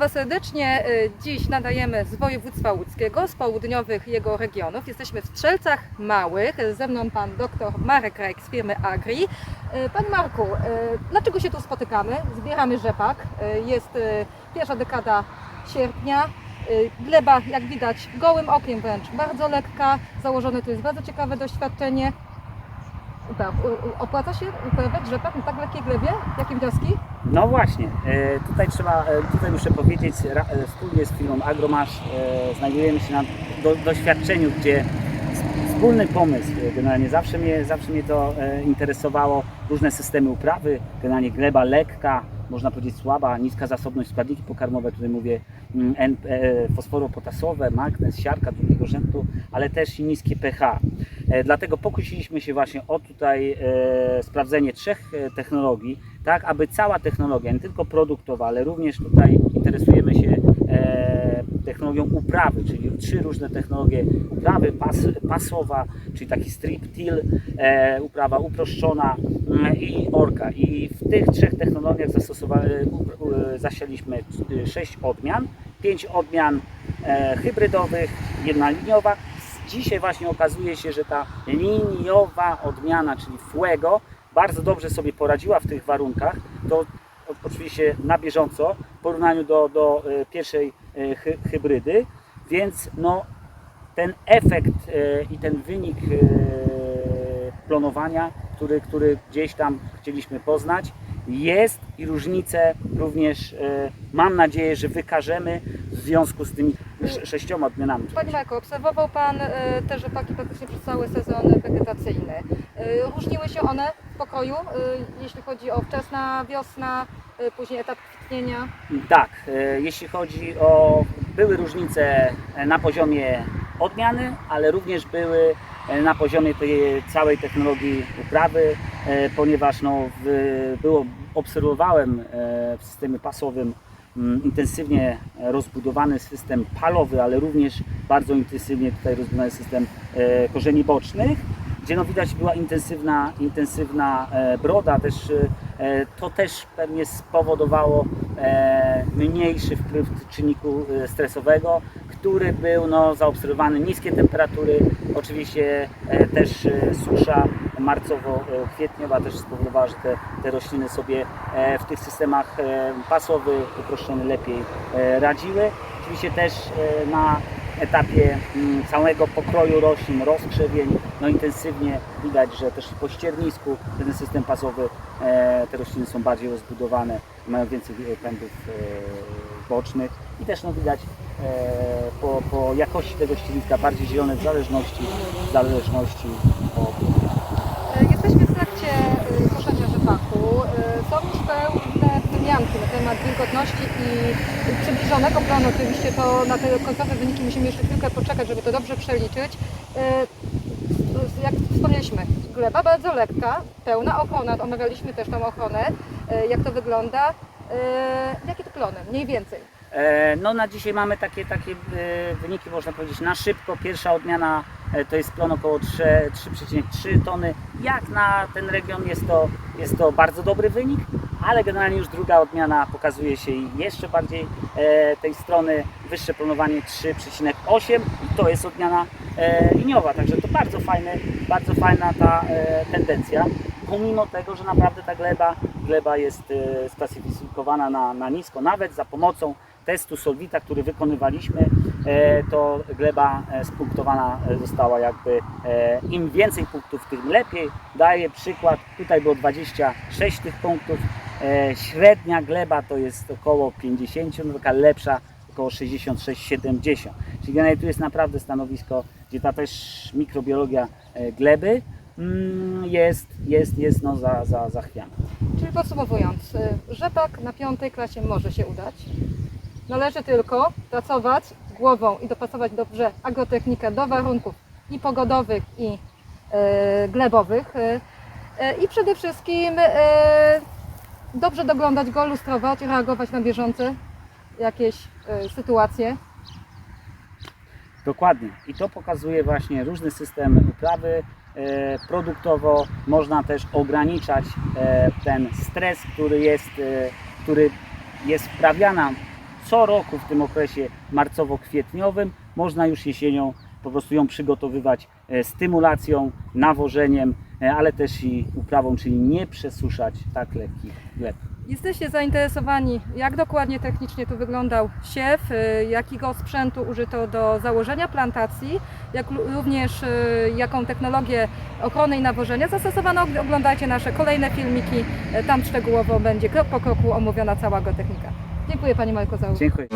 Was serdecznie. Y, Dziś nadajemy z województwa łódzkiego, z południowych jego regionów. Jesteśmy w Strzelcach Małych. Ze mną pan dr Marek Rajk z firmy Agri. Y, Panie Marku, y, dlaczego się tu spotykamy? Zbieramy rzepak. Jest pierwsza dekada sierpnia. Gleba, jak widać, gołym okiem wręcz bardzo lekka. Założone tu jest bardzo ciekawe doświadczenie. Tak, Opłaca się uprawiać rzepak na tak lekkiej glebie? Jakie wnioski? No właśnie, e, tutaj trzeba, e, tutaj muszę powiedzieć, e, wspólnie z firmą Agromasz znajdujemy się na do, doświadczeniu, gdzie wspólny pomysł, generalnie zawsze mnie, zawsze mnie to interesowało, różne systemy uprawy, generalnie gleba lekka, można powiedzieć słaba, niska zasobność składniki pokarmowe, tutaj mówię mm, e, fosforopotasowe, magnez, siarka drugiego rzędu, ale też i niskie pH. E, Dlatego pokusiliśmy się właśnie o tutaj e, sprawdzenie trzech technologii, tak aby cała technologia, nie tylko produktowa, ale również tutaj interesujemy się technologią uprawy, czyli trzy różne technologie uprawy, pas, pasowa, czyli taki strip till, e, uprawa uproszczona mm, i orka. I w tych trzech technologiach e, zasialiśmy e, sześć odmian, pięć odmian e, hybrydowych, jedna liniowa. Dzisiaj właśnie okazuje się, że ta liniowa odmiana, czyli Fuego, bardzo dobrze sobie poradziła w tych warunkach. To oczywiście na bieżąco w porównaniu do, do e, pierwszej e, hy, hybrydy, więc no, ten efekt e, i ten wynik e, klonowania, który, który gdzieś tam chcieliśmy poznać, jest i różnice również mam nadzieję, że wykażemy w związku z tymi sz- sześcioma odmianami. Panie Marku, obserwował Pan e, te rzepaki praktycznie przez cały sezon wegetacyjny. Różniły się one w pokroju, e, jeśli chodzi o wczesna wiosna, e, później etap kwitnienia. Tak, e, jeśli chodzi o. Były różnice e, na poziomie odmiany, ale również były e, na poziomie tej całej technologii uprawy, e, ponieważ no, było, obserwowałem w systemie pasowym mm, intensywnie rozbudowany system palowy, ale również bardzo intensywnie tutaj rozbudowany system korzeni bocznych, gdzie no widać była intensywna, intensywna e, broda, też e, to też pewnie spowodowało e, mniejszy wpływ czynniku e, stresowego, który był no, zaobserwowany, niskie temperatury, oczywiście e, też e, susza marcowo-kwietniowa też spowodowała, że te, te rośliny sobie e, w tych systemach e, pasowych, uproszczony lepiej e, radziły. Oczywiście też e, na etapie mm, całego pokroju roślin, rozkrzewień, no intensywnie widać, że też po ściernisku ten system pasowy, e, te rośliny są bardziej rozbudowane, mają więcej e, pędów e, bocznych. I też no widać po, po jakości tego ścierniska bardziej zielone w zależności, w zależności od E, Jesteśmy w trakcie e, koszenia rzepaku. E, Są już pełne na temat wilgotności i przybliżonego planu. Oczywiście to na te końcowe wyniki musimy jeszcze chwilkę poczekać, żeby to dobrze przeliczyć. E, Jak wspomnieliśmy, gleba bardzo lekka, pełna ochrona. Omawialiśmy też tą ochronę, e, jak to wygląda. E, Jakie to plony? Mniej więcej. No na dzisiaj mamy takie, takie wyniki, można powiedzieć, na szybko. Pierwsza odmiana to jest plon około 3 3,3 tony. Jak na ten region jest to, jest to bardzo dobry wynik, ale generalnie już druga odmiana pokazuje się jeszcze bardziej e, tej strony wyższe planowanie 3,8 i to jest odmiana e, liniowa, także to bardzo fajne, bardzo fajna ta e, tendencja. Pomimo tego, że naprawdę ta gleba, gleba jest e, sklasyfikowana na, na nisko, nawet za pomocą testu Solvita, który wykonywaliśmy, e, to gleba e, spunktowana e, została jakby im więcej punktów, tym lepiej. Daję przykład, tutaj było 26 tych punktów, średnia gleba to jest około 50, no taka lepsza około 66-70. Czyli generalnie tu jest naprawdę stanowisko, gdzie ta też mikrobiologia gleby mm, jest, jest, jest no za, za, zachwiana. Czyli podsumowując, rzepak na piątej klasie może się udać. Należy tylko pracować głową i dopasować dobrze agrotechnikę do warunków i pogodowych, i y, glebowych. Y, y, I przede wszystkim dobrze doglądać go, lustrować, reagować na bieżące jakieś sytuacje. Dokładnie. I to pokazuje właśnie różny system uprawy. E, Produktowo można też ograniczać e, ten stres, który jest, e, który jest wprawiana co roku w tym okresie marcowo-kwietniowym można już jesienią po prostu ją przygotowywać e, stymulacją, nawożeniem, e, ale też i uprawą, czyli nie przesuszać tak lekkich gleb. Jesteście zainteresowani, jak dokładnie technicznie tu wyglądał siew, y, jakiego sprzętu użyto do założenia plantacji, jak również jaką technologię ochrony i nawożenia zastosowano. Oglądajcie nasze kolejne filmiki, tam szczegółowo będzie krok po kroku omówiona cała go technika. Dziękuję Pani Marko za uwagę. Dziękuję.